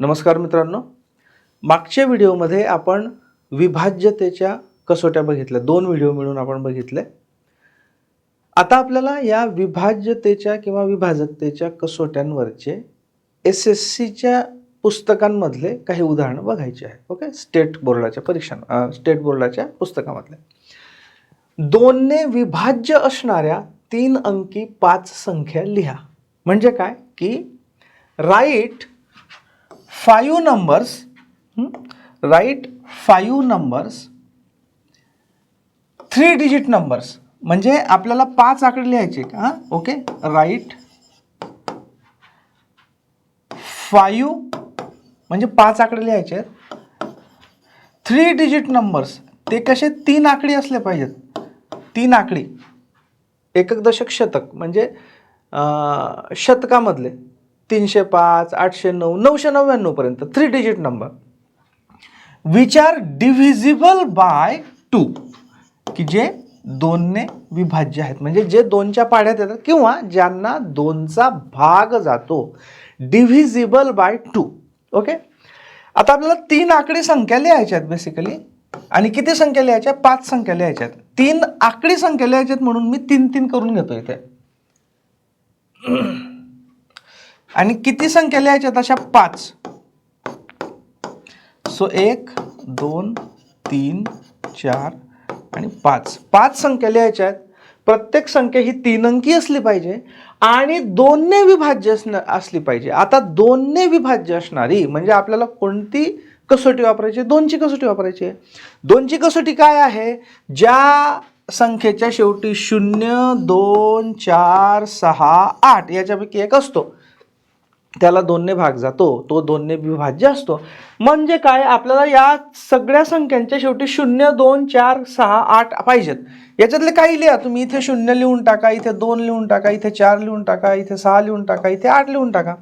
नमस्कार मित्रांनो. मागच्या व्हिडिओमध्ये आपण विभाज्यतेच्या कसोट्या बघितल्या. दोन व्हिडिओ मिळून आपण बघितले. आता आपल्याला या विभाज्यतेच्या किंवा विभाजकतेच्या कसोट्यांवरचे एस एस सीच्या पुस्तकांमधले काही उदाहरणं बघायचे आहे ओके? स्टेट बोर्डाच्या परीक्षा स्टेट बोर्डाच्या पुस्तकामधले. दोनने विभाज्य असणाऱ्या तीन अंकी पाच संख्या लिहा. म्हणजे काय? की write five numbers write five numbers three digit numbers म्हणजे आपल्याला पाच आकडे लिहायचे हां? ओके राईट फाईव्ह म्हणजे पाच आकडे लिहायचे आहेत. थ्री डिजिट नंबर्स ते कसे? तीन आकडी असले पाहिजेत. तीन आकडी. एकक दशक शतक म्हणजे शतकामधले. तीनशे पाच आठशे नऊ नऊशे नव्याण्णवपर्यंत three digit number which are divisible by two की जे दोनने विभाज्य आहेत. म्हणजे जे दोनच्या पाड्यात येतात किंवा ज्यांना दोनचा भाग जातो. डिव्हिजिबल बाय टू ओके आता आपल्याला तीन आकडी संख्या लिहायच्या आहेत बेसिकली आणि किती संख्या लिहायच्या पाच संख्या लिहायच्या आहेत. तीन आकडी संख्या लिहायच्या आहेत म्हणून मी तीन तीन करून घेतो इथे. आणि किती संख्या लिहायच्या अशा पाच? सो एक दोन तीन चार आणि पाच. पाच संख्या लिहायच्या आहेत प्रत्येक संख्या ही तीन अंकी असली पाहिजे आणि दोनने विभाज्य असण असली पाहिजे. आता दोनने विभाज्य असणारी म्हणजे आपल्याला कोणती कसोटी वापरायची? दोनची कसोटी वापरायची आहे. दोनची कसोटी काय आहे? ज्या संख्येच्या शेवटी शून्य दोन चार सहा आठ याच्यापैकी एक असतो. त्याला दोनने भाग जातो तो दोनने विभाज्य असतो. म्हणजे काय? आपल्याला या सगळ्या संख्यांच्या शेवटी शून्य दोन चार सहा आठ पाहिजेत. याच्यातले काही लिहा. तुम्ही इथे शून्य लिहून टाका इथे दोन लिहून टाका इथे चार लिहून टाका इथे सहा लिहून टाका इथे आठ लिहून टाका.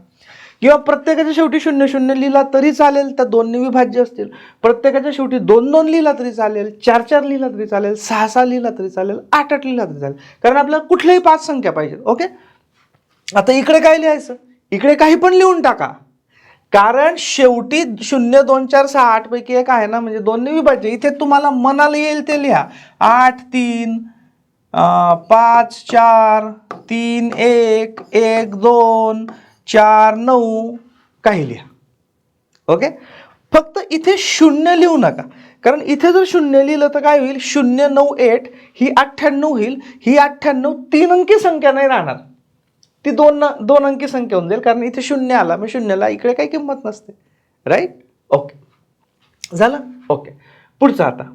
किंवा प्रत्येकाच्या शेवटी शून्य शून्य लिहिला तरी चालेल त्या दोनने विभाज्य असतील. प्रत्येकाच्या शेवटी दोन दोन लिहिला तरी चालेल चार चार लिहिला तरी चालेल सहा सहा लिहिला तरी चालेल आठ आठ लिहिला तरी चालेल. कारण आपल्याला कुठल्याही पाच संख्या पाहिजेत ओके? आता इकडे काय लिहायचं? इकडे काही पण लिहून टाका. कारण शेवटी शून्य दोन चार सहा आठपैकी एक आहे ना म्हणजे दोन्ही विभाज्य. इथे तुम्हाला मनाला येईल ते लिहा. आठ तीन पाच चार तीन एक एक दोन चार नऊ काही लिहा. ओके? फक्त इथे शून्य लिहू नका. कारण इथे जर शून्य लिहिलं तर काय होईल? शून्य नऊ एट ही अठ्ठ्याण्णव होईल. ही अठ्ठ्याण्णव तीन अंकी संख्या नाही राहणार. ती दोन दोन अंकी संख्या होऊन जाईल कारण इथे शून्य आला मग शून्याला इकडे काही किंमत नसते. राईट ओके झालं? ओके पुढचं आता.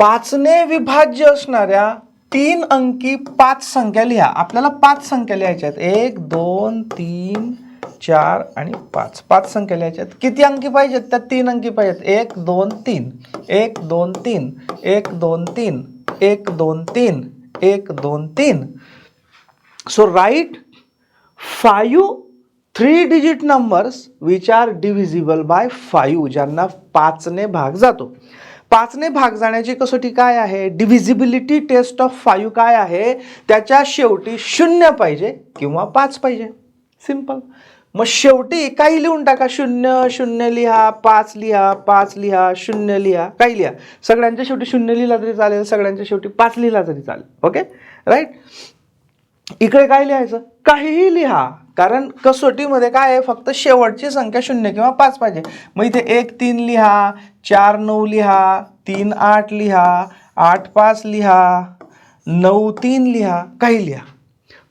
पाचने विभाज्य असणाऱ्या तीन अंकी पाच संख्या लिहा. आपल्याला पाच संख्या लिहायच्या आहेत. एक दोन तीन चार आणि पाच. पाच संख्या लिहायच्या आहेत. किती अंकी पाहिजेत? त्या तीन अंकी पाहिजेत. एक दोन तीन. एक दोन तीन. एक दोन तीन. एक दोन तीन. एक दोन तीन. So write five three digit numbers which are divisible by five ज्यांना पाचने भाग जातो. पाचने भाग जाण्याची कसोटी काय आहे? डिव्हिजिबिलिटी टेस्ट ऑफ फाईव्ह काय आहे? त्याच्या शेवटी शून्य पाहिजे किंवा पाच पाहिजे. सिंपल मग शेवटी काही लिहून टाका. शून्य शून्य लिहा पाच लिहा पाच लिहा शून्य लिहा काही लिहा. सगळ्यांच्या शेवटी शून्य लिहिला तरी चालेल सगळ्यांच्या शेवटी पाच लिहिला तरी चालेल. ओके राईट इकडे काय लिहायचं? काहीही लिहा. कारण कसोटीमध्ये काय आहे? फक्त शेवटची संख्या शून्य किंवा पाच पाहिजे. मग इथे एक तीन लिहा चार नऊ लिहा तीन आठ लिहा आठ पाच लिहा नऊ तीन लिहा काही लिहा.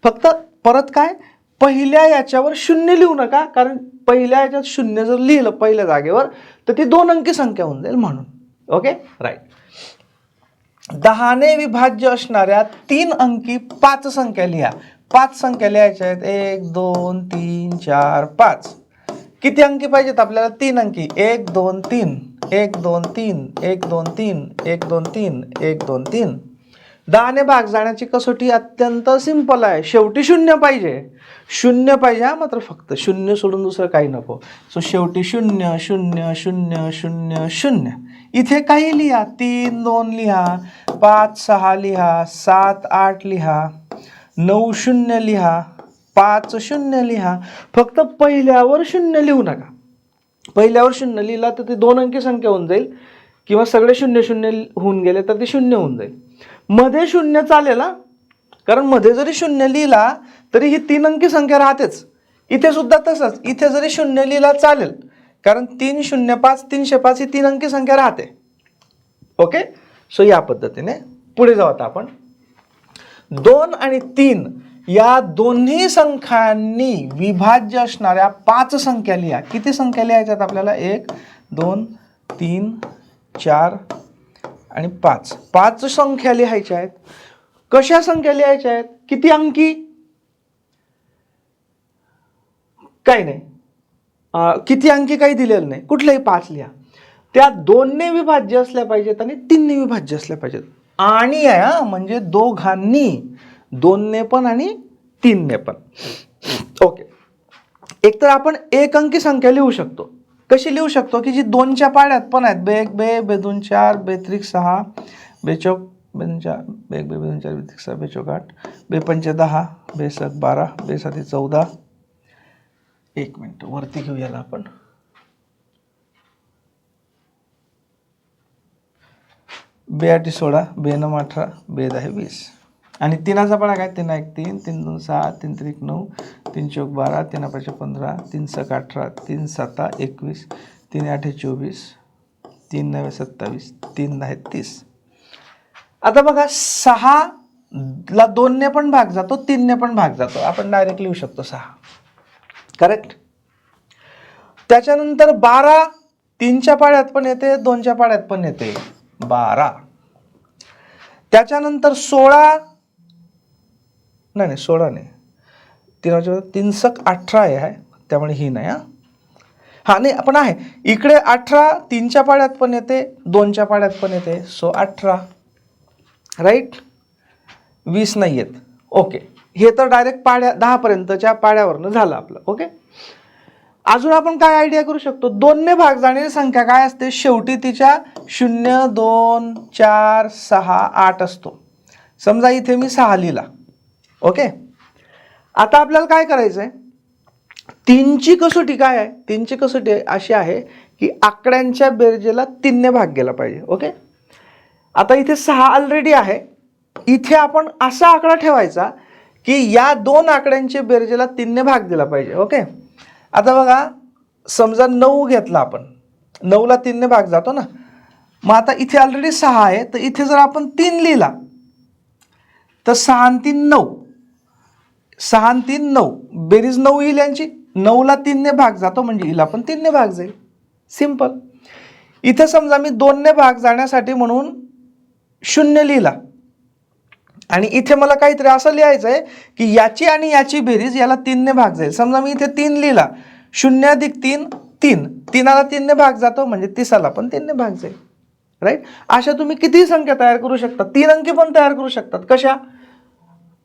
फक्त परत काय? पहिल्या याच्यावर शून्य लिहू नका कारण पहिल्या याच्यात शून्य जर लिहिलं पहिल्या जागेवर तर ती दोन अंकी संख्या होऊन जाईल म्हणून. ओके राईट दहाने विभाज्य असणाऱ्या तीन अंकी पाच संख्या लिहा. पाच संख्या लिहायच्या आहेत. एक दोन तीन चार पाच. किती अंकी पाहिजेत आपल्याला? तीन अंकी. एक दोन तीन. एक दोन तीन. एक दोन तीन. एक दोन तीन. एक दोन तीन. दहाने भाग जाण्याची कसोटी अत्यंत सिंपल आहे. शेवटी शून्य पाहिजे. शून्य पाहिजे. हा मात्र फक्त शून्य सोडून दुसरं काही नको. सो शेवटी शून्य शून्य शून्य शून्य शून्य. इथे काही लिहा. तीन दोन लिहा. पाच सहा लिहा. सात आठ लिहा. नऊ शून्य लिहा पाच शून्य लिहा. फक्त पहिल्यावर शून्य लिहू नका. पहिल्यावर शून्य लिहिला तर ती दोन अंकी संख्या होऊन जाईल. किंवा सगळे शून्य शून्य होऊन गेले तर ते शून्य होऊन जाईल. मध्ये शून्य चालेल हा. कारण मध्ये जरी शून्य लिहिला तरी ही तीन अंकी संख्या राहतेच. इथे सुद्धा तसंच. इथे जरी शून्य लिहिला चालेल. कारण तीन शून्य पाच तीनशे पाच ही तीन अंकी संख्या राहते. ओके सो या पद्धतीने पुढे जाऊ आता आपण. दोन आणि तीन या दोन्ही संख्यांनी विभाज्य असणाऱ्या पाच संख्या लिहा. किती संख्या लिहायच्यात आपल्याला? एक दोन तीन चार आणि पाच. पाच संख्या लिहायच्या आहेत. कशा संख्या लिहायच्या आहेत? किती अंकी? काही नाही. किती अंकी काही दिलेलं नाही. कुठलंही पाच लिहा. त्या दोनने विभाज्य असल्या पाहिजेत आणि तीनने विभाज्य असल्या पाहिजेत. आणि आहे हा म्हणजे दोघांनी दोनने पण आणि तीनने पण. ओके एक तर आपण एक अंकी संख्या लिहू शकतो. कशी लिहू शकतो की जी दोनच्या पाड्यात पण आहेत? बे एक बे बे दोन चार बे त्रिक सहा बे चौक बे दोन चार बे एक बे बे दोन चार बे त्रिक सहा बे चौक आठ बे पंचे दहा बे सात बारा बे साती चौदा. एक मिनटं वरती घेऊ याला आपण. बे आठी सोळा बे नऊ अठरा बे दहा वीस. आणि तिनाचा पडा काय? तीन एक तीन तीन दोन सहा तीन त्रिक नऊ तीन चौक बारा तीन पाचशे पंधरा तीन सक अठरा तीन साता एकवीस तीन आठे चोवीस तीन नव्हे सत्तावीस तीन दहा तीस. आता बघा सहा ला दोनने पण भाग जातो तीनने पण भाग जातो. आपण डायरेक्ट लिहू शकतो सहा. करेक्ट त्याच्यानंतर बारा तीनच्या पाड्यात पण येते दोनच्या पाड्यात पण येते. बारा. त्याच्यानंतर सोळा. नाही नाही सोळा नाही. तीन तीन सक अठरा आहे त्यामुळे ही नाही हा. हां नाही पण आहे. इकडे अठरा तीनच्या पाड्यात पण येते दोनच्या पाड्यात पण येते. सो अठरा. राईट? वीस नाही येत. ओके. हे तर डायरेक्ट पाड्या दहापर्यंतच्या पाड्यावरनं झालं आपलं. ओके? अजून आपण काय आयडिया करू शकतो? दोनने भाग जाणारी संख्या काय असते? शेवटी तिच्या शून्य दोन चार सहा आठ असतो. समजा इथे मी सहा लिहिला. ओके आता आपल्याला काय करायचं आहे तीनची कसोटी काय आहे? तीनची कसोटी अशी आहे की आकड्यांच्या बेरजेला तीनने भाग गेला पाहिजे. ओके आता इथे सहा ऑलरेडी आहे. इथे आपण असा आकडा ठेवायचा की या दोन आकड्यांच्या बेरजेला तीनने भाग दिला पाहिजे. ओके आता बघा समजा नऊ घेतला आपण. नऊला तीनने भाग जातो ना. मग आता इथे ऑलरेडी सहा आहे तर इथे जर आपण तीन लिहिला तर सहा आणि तीन नऊ. सहा आणि तीन नऊ. बेरीज नऊ येईल यांची. नऊला तीनने भाग जातो म्हणजे हिला पण तीनने भाग जाईल. सिंपल इथे समजा मी दोनने भाग जाण्यासाठी म्हणून शून्य लिहिला. आणि इथे मला काहीतरी असं लिहायचं आहे की याची आणि याची बेरीज याला तीनने भाग जाईल. समजा मी इथे तीन लिहिला. शून्य अधिक तीन तीन. तीनाला तीनने भाग जातो म्हणजे तिसाला पण तीनने भाग जाईल. राईट अशा तुम्ही किती संख्या तयार करू शकता. तीन अंकी पण तयार करू शकतात. कशा?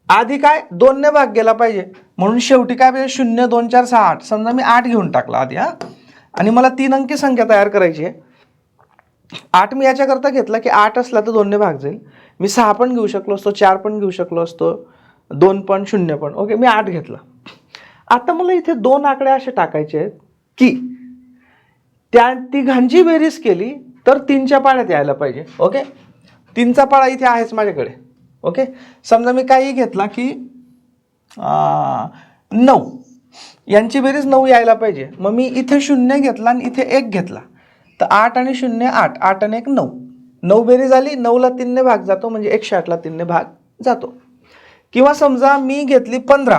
आधी काय? दोनने भाग गेला पाहिजे. म्हणून शेवटी काय पाहिजे? शून्य दोन चार सहा आठ. समजा मी आठ घेऊन टाकला आधी हा. आणि मला तीन अंकी संख्या तयार करायची आहे. आठ मी याच्याकरता घेतला की आठ असला तर दोनने भाग जाईल. मी सहा पण घेऊ शकलो असतो चार पण घेऊ शकलो असतो दोन पण शून्य पण. ओके मी आठ घेतला. आता मला इथे दोन आकडे असे टाकायचे आहेत की त्या तिघांची बेरीज केली तर तीनच्या पाड्यात यायला पाहिजे. ओके तीनचा पाडा इथे आहेच माझ्याकडे. ओके समजा मी काही घेतला की नऊ. यांची बेरीज नऊ यायला पाहिजे. मग मी इथे शून्य घेतला आणि इथे एक घेतला. तर आठ आणि शून्य आठ आठ आणि एक नऊ. नऊ बेरीज आली नऊला तीनने भाग जातो म्हणजे एकशे आठला तीनने भाग जातो. किंवा समजा मी घेतली पंधरा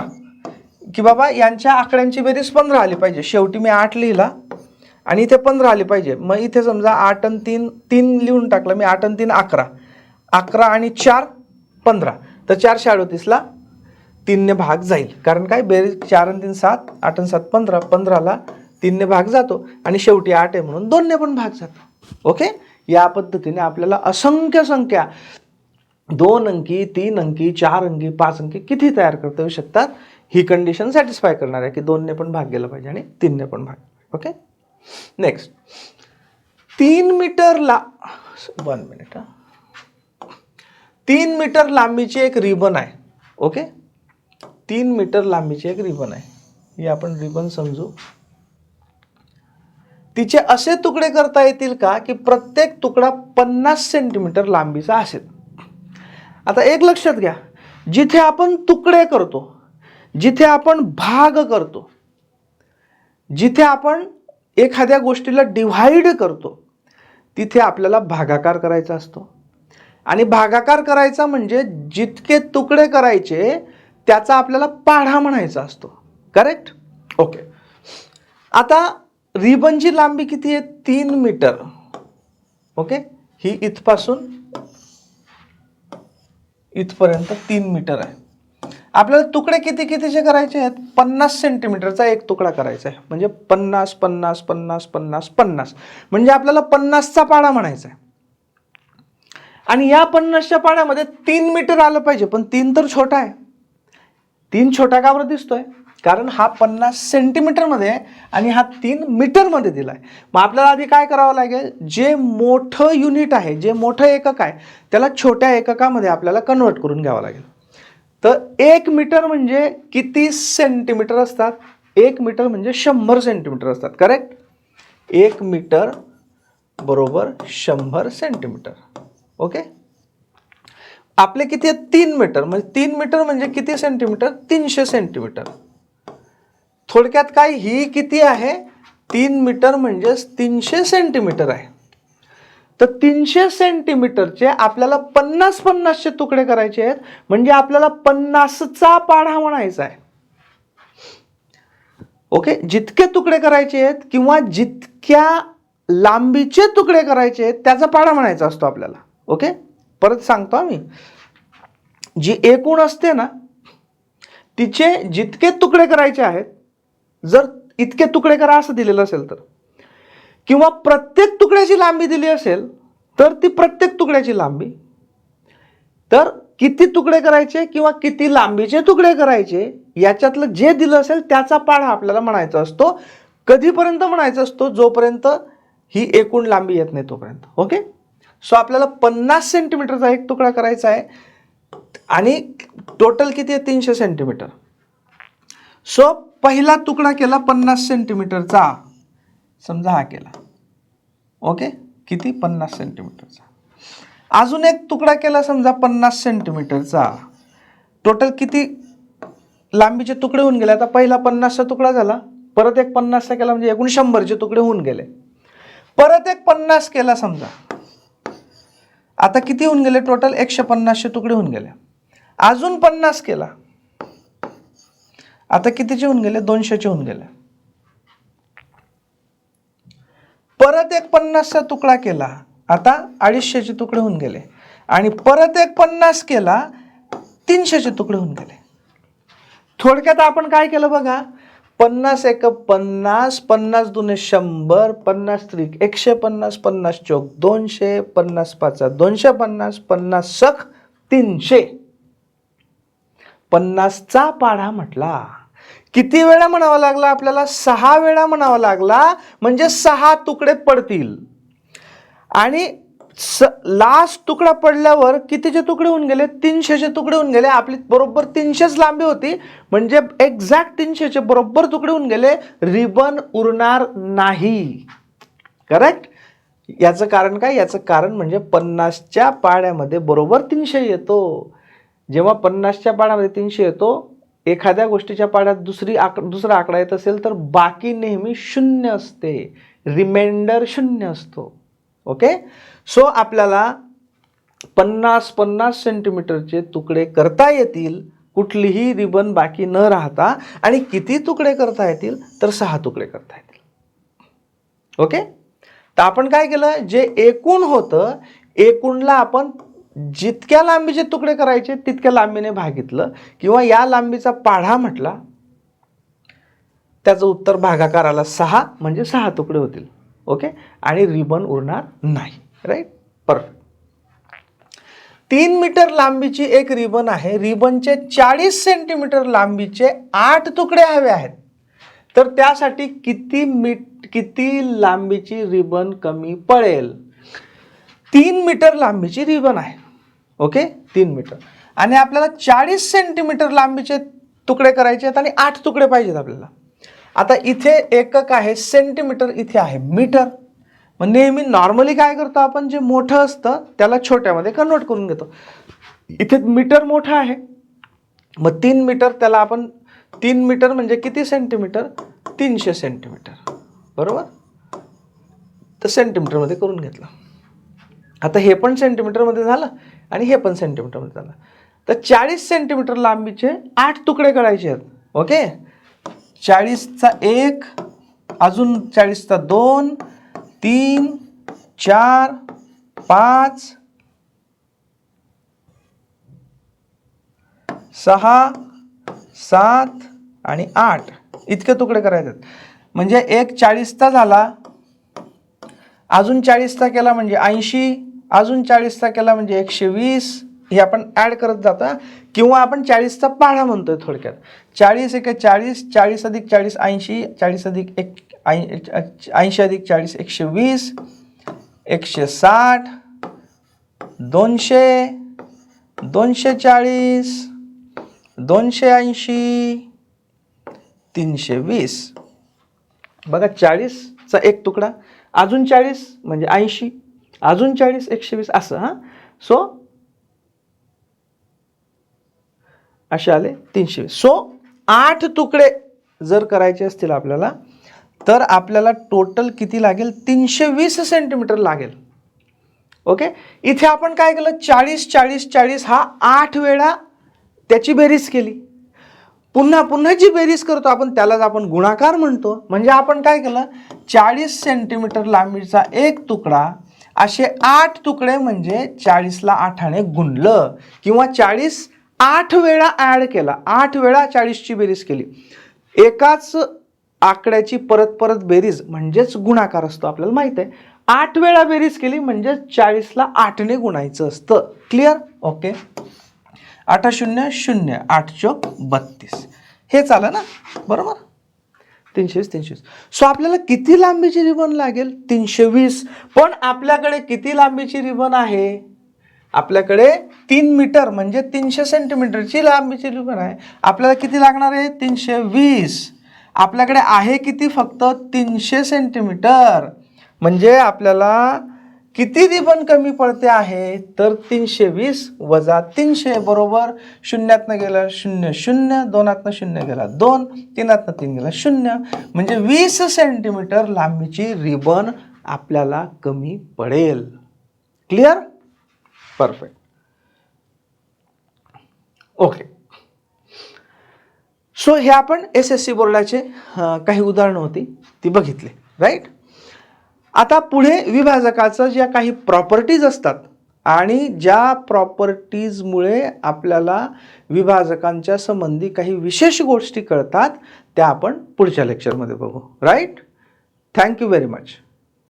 की बाबा यांच्या आकड्यांची बेरीज पंधरा आली पाहिजे शेवटी मी आठ लिहिला आणि इथे पंधरा आली पाहिजे. मग इथे समजा आठ आणि तीन तीन लिहून टाकलं मी आठ आणि तीन अकरा. अकरा आणि चार पंधरा. तर चारशे अडोतीसला तीनने भाग जाईल. कारण काय? बेरीज चार आणि तीन सात आठ आणि सात पंधरा. पंधराला तीनने भाग जातो आणि शेवटी आठ आहे म्हणून दोनने पण भाग जातो. ओके? या पद्धतीने आपल्याला असंख्य संख्या दोन अंकी तीन अंकी चार अंकी पाच अंकी किती तयार करता येऊ शकतात ही कंडिशन सॅटिस्फाय करणार आहे की दोनने पण भाग गेला पाहिजे आणि तीनने पण भाग. ओके नेक्स्ट तीन मीटरला वन मिनिट हा. तीन मीटर लांबीची एक रिबन आहे. ओके तीन मीटर लांबीची एक रिबन आहे. ही आपण रिबन समजू. तिचे असे तुकडे करता येतील का की प्रत्येक तुकडा पन्नास सेंटीमीटर लांबीचा असेल? आता एक लक्षात घ्या. जिथे आपण तुकडे करतो जिथे आपण भाग करतो जिथे आपण एखाद्या गोष्टीला डिव्हाइड करतो तिथे आपल्याला भागाकार करायचा असतो. आणि भागाकार करायचा म्हणजे जितके तुकडे करायचे त्याचा आपल्याला पाढा म्हणायचा असतो. करेक्ट ओके आता रिबनची लांबी किती आहे? तीन मीटर. ओके? ही इथपासून इथपर्यंत तीन मीटर आहे. आपल्याला तुकडे किती कितीचे करायचे आहेत? पन्नास सेंटीमीटरचा एक तुकडा करायचा आहे. म्हणजे पन्नास पन्नास पन्नास पन्नास पन्नास. म्हणजे आपल्याला पन्नासचा पाडा म्हणायचा आहे. आणि या पन्नासच्या पाड्यामध्ये तीन मीटर आलं पाहिजे पण तीन तर छोटा आहे. तीन छोटा का बरं दिसतोय? कारण हा पन्नास सेंटीमीटरमध्ये आहे आणि हा तीन मीटरमध्ये दिला आहे मग आपल्याला आधी काय करावं लागेल? जे मोठं युनिट आहे जे मोठं एकक आहे त्याला छोट्या एककामध्ये आपल्याला कन्वर्ट करून घ्यावं लागेल. तर एक मीटर म्हणजे किती सेंटीमीटर असतात? एक मीटर म्हणजे शंभर सेंटीमीटर असतात. करेक्ट एक मीटर बरोबर शंभर सेंटीमीटर ओके आपले किती आहेत? तीन मीटर. म्हणजे तीन मीटर म्हणजे किती सेंटीमीटर तीनशे सेंटीमीटर थोडक्यात काय? ही किती आहे? तीन मीटर म्हणजेच तीनशे सेंटीमीटर आहे. तर तीनशे सेंटीमीटरचे आपल्याला पन्नास पन्नासचे तुकडे करायचे आहेत. म्हणजे आपल्याला पन्नासचा पाढा म्हणायचा आहे. ओके? जितके तुकडे करायचे आहेत किंवा जितक्या लांबीचे तुकडे करायचे आहेत त्याचा पाढा म्हणायचा असतो आपल्याला. ओके? परत सांगतो आम्ही. जी एकूण असते ना तिचे जितके तुकडे करायचे आहेत जर इतके तुकडे करा असं दिलेलं असेल तर. किंवा प्रत्येक तुकड्याची लांबी दिली असेल तर ती प्रत्येक तुकड्याची लांबी. तर किती तुकडे करायचे किंवा किती लांबीचे तुकडे करायचे याच्यातलं जे दिलं असेल त्याचा पाढा आपल्याला म्हणायचा असतो. कधीपर्यंत म्हणायचा असतो? जोपर्यंत ही एकूण लांबी येत नाही तोपर्यंत. ओके? सो आपल्याला पन्नास सेंटीमीटरचा एक तुकडा करायचा आहे. आणि टोटल किती आहे? तीनशे सेंटीमीटर सो पहिला तुकडा केला पन्नास सेंटीमीटरचा. समजा हा केला. ओके? किती? पन्नास सेंटीमीटरचा. अजून एक तुकडा केला समजा पन्नास सेंटीमीटरचा. टोटल किती लांबीचे तुकडे होऊन गेले? आता पहिला पन्नासचा तुकडा झाला. परत एक पन्नासचा केला म्हणजे एकूण शंभरचे तुकडे होऊन गेले. परत एक पन्नास केला समजा. आता किती होऊन गेले? टोटल एकशे पन्नासचे तुकडे होऊन गेले. अजून पन्नास केला. आता कितीचे होऊन गेले? दोनशेचे होऊन गेले. परत एक पन्नासचा तुकडा केला. आता अडीचशेचे तुकडे होऊन गेले. आणि परत एक पन्नास केला तीनशेचे तुकडे होऊन गेले. थोडक्यात आपण काय केलं बघा? पन्नास एक पन्नास पन्नास दुने शंभर पन्नास त्रिक एकशे पन्नास पन्नास चौक दोनशे पन्नास पाच दोनशे पन्नास पन्नास सख तीनशे. पन्नासचा पाढा म्हटला. किती वेळा म्हणावा लागला? आपल्याला सहा वेळा म्हणावा लागला म्हणजे सहा तुकडे पडतील. आणि स लास्ट तुकडा पडल्यावर कितीचे तुकडे होऊन गेले? तीनशेचे तुकडे होऊन गेले. आपली बरोबर तीनशेच लांबी होती. म्हणजे एक्झॅक्ट तीनशेचे बरोबर तुकडे होऊन गेले. रिबन उरणार नाही. करेक्ट याचं कारण काय? याचं कारण म्हणजे पन्नासच्या पाड्यामध्ये बरोबर तीनशे येतो. जेव्हा पन्नासच्या पाड्यामध्ये तीनशे येतो एखाद्या गोष्टीच्या पाड्यात दुसरी आक दुसरा आकडा येत असेल तर बाकी नेहमी शून्य असते. रिमाइंडर शून्य असतो. ओके सो आपल्याला पन्नास पन्नास सेंटीमीटरचे तुकडे करता येतील. कुठलीही रिबन बाकी न राहता. आणि किती तुकडे करता येतील? तर सहा तुकडे करता येतील. ओके तर आपण काय केलं? जे एकूण होतं एकूणला आपण जितक्या लांबीचे तुकडे करायचे तितक्या लांबीने भागितलं किंवा या लांबीचा पाढा म्हटला त्याचं उत्तर भागाकाराला सहा म्हणजे सहा तुकडे होतील. ओके? आणि रिबन उरणार नाही. राईट परफेक्ट तीन मीटर लांबीची एक रिबन आहे. रिबनचे चाळीस सेंटीमीटर लांबीचे आठ तुकडे हवे आहेत. तर त्यासाठी किती मीट किती लांबीची रिबन कमी पडेल? तीन मीटर लांबीची रिबन आहे. ओके? तीन मीटर. आणि आपल्याला चाळीस सेंटीमीटर लांबीचे तुकडे करायचे आहेत आणि आठ तुकडे पाहिजेत आपल्याला. आता इथे एकक आहे सेंटीमीटर इथे आहे मीटर. मग नेहमी नॉर्मली काय करतो आपण? जे मोठं असतं त्याला छोट्यामध्ये कन्वर्ट करून घेतो. इथे मीटर मोठं आहे. मग तीन मीटर त्याला आपण तीन मीटर म्हणजे किती सेंटीमीटर तीनशे सेंटीमीटर बरोबर? तर सेंटीमीटरमध्ये करून घेतलं. आता हे पण सेंटीमीटरमध्ये झालं. आणि हे पण सेंटीमीटरमध्ये झालं तर चाळीस सेंटीमीटर लांबीचे आठ तुकडे करायचे आहेत. ओके चाळीसचा एक अजून चाळीसचा दोन तीन चार पाच सहा सात आणि आठ. इतके तुकडे करायचे आहेत. म्हणजे एक चाळीसचा झाला. अजून चाळीसचा केला म्हणजे ऐंशी अजून चाळीसचा केला म्हणजे एकशे वीस हे आपण ॲड करत जाता. किंवा आपण चाळीसचा पाढा म्हणतोय थोडक्यात. चाळीस एका चाळीस चाळीस अधिक चाळीस ऐंशी चाळीस अधिक एक ऐंशी अधिक चाळीस एकशे वीस एकशे साठ दोनशे दोनशे चाळीस दोनशे ऐंशी तीनशे वीस. बघा चाळीसचा एक तुकडा. अजून चाळीस म्हणजे ऐंशी. अजून चाळीस एकशे वीस असं हां? सो असे आले तीनशे वीस सो आठ तुकडे जर करायचे असतील आपल्याला तर आपल्याला टोटल किती लागेल? तीनशे वीस सेंटीमीटर लागेल. ओके इथे आपण काय केलं? चाळीस चाळीस चाळीस हा आठ वेळा त्याची बेरीज केली. पुन्हा पुन्हा जी बेरीज करतो आपण त्यालाच आपण गुणाकार म्हणतो. म्हणजे आपण काय केलं? चाळीस सेंटीमीटर लांबीचा एक तुकडा असे आठ तुकडे म्हणजे चाळीसला आठाने गुणलं. किंवा चाळीस आठ वेळा ॲड केला. आठ वेळा चाळीसची बेरीज केली. एकाच आकड्याची परत परत बेरीज म्हणजेच गुणाकार असतो आपल्याला माहीत आहे. आठ वेळा बेरीज केली म्हणजे चाळीसला आठने गुणायचं असतं. क्लिअर ओके आठ शून्य शून्य आठ चौक बत्तीस. हे चालं ना? बरोबर? तीनशे वीस तीनशे वीस सो आपल्याला किती लांबीची रिबन लागेल? तीनशे वीस पण आपल्याकडे किती लांबीची रिबन आहे? आपल्याकडे तीन मीटर म्हणजे तीनशे सेंटीमीटरची लांबीची रिबन आहे. आपल्याला किती लागणार आहे? तीनशे वीस आपल्याकडे आहे किती फक्त? तीनशे सेंटीमीटर. म्हणजे आपल्याला किती रिबन कमी पडते आहे तर तीनशे वीस वजा तीनशे बरोबर शून्यातनं गेलं शून्य शून्य दोनातनं शून्य गेला दोन तीनातनं तीन गेला शून्य. म्हणजे वीस सेंटीमीटर लांबीची रिबन आपल्याला कमी पडेल. क्लिअर परफेक्ट ओके सो हे आपण एस एस सी बोर्डाचे काही उदाहरणं होती ती बघितली राईट आता पुढे विभाजकाचं ज्या काही प्रॉपर्टीज असतात आणि ज्या प्रॉपर्टीजमुळे आपल्याला विभाजकांच्या संबंधी काही विशेष गोष्टी कळतात त्या आपण पुढच्या लेक्चरमध्ये बघू. Right thank you very much